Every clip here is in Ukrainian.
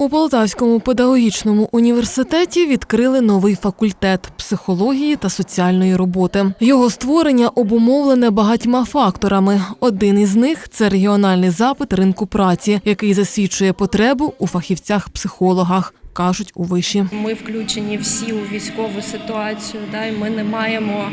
У Полтавському педагогічному університеті відкрили новий факультет психології та соціальної роботи. Його створення обумовлене багатьма факторами. Один із них це регіональний запит ринку праці, який засвідчує потребу у фахівцях-психологах. Кажуть у виші. Ми включені всі у військову ситуацію, да, і ми не маємо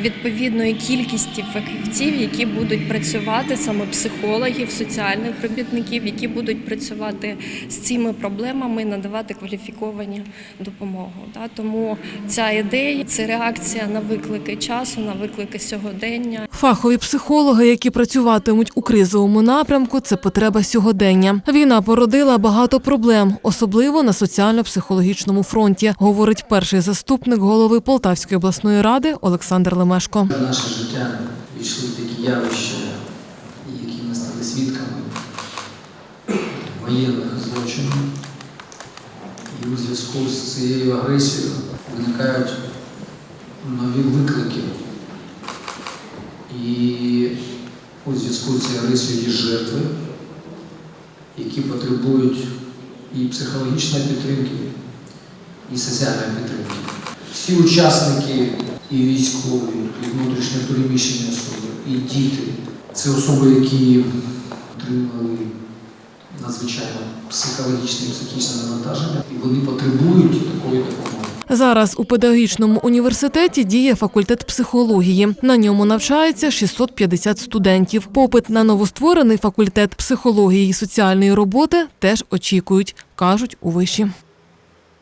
відповідної кількості фахівців, які будуть працювати саме психологів, соціальних робітників, які будуть працювати з цими проблемами надавати кваліфіковані допомогу. Тому ця ідея це реакція на виклики часу, на виклики сьогодення. Фахові психологи, які працюватимуть у кризовому напрямку, це потреба сьогодення. Війна породила багато проблем, особливо на соціально-психологічному фронті, говорить перший заступник голови Полтавської обласної ради Олександр Лемешко. В наше життя війшли такі явища, які ми стали свідками воєнних злочинів. І у зв'язку з цією агресією виникають нові виклики. І у зв'язку з цією агресією є жертви, які потребують і психологічної підтримки, і соціальної підтримки. Всі учасники і військові, і внутрішньо переміщені особи, і діти це особи, які отримали надзвичайно психологічне і психічне навантаження, і вони потребують такої допомоги. Зараз у педагогічному університеті діє факультет психології. На ньому навчається 650 студентів. Попит на новостворений факультет психології і соціальної роботи теж очікують, кажуть у виші.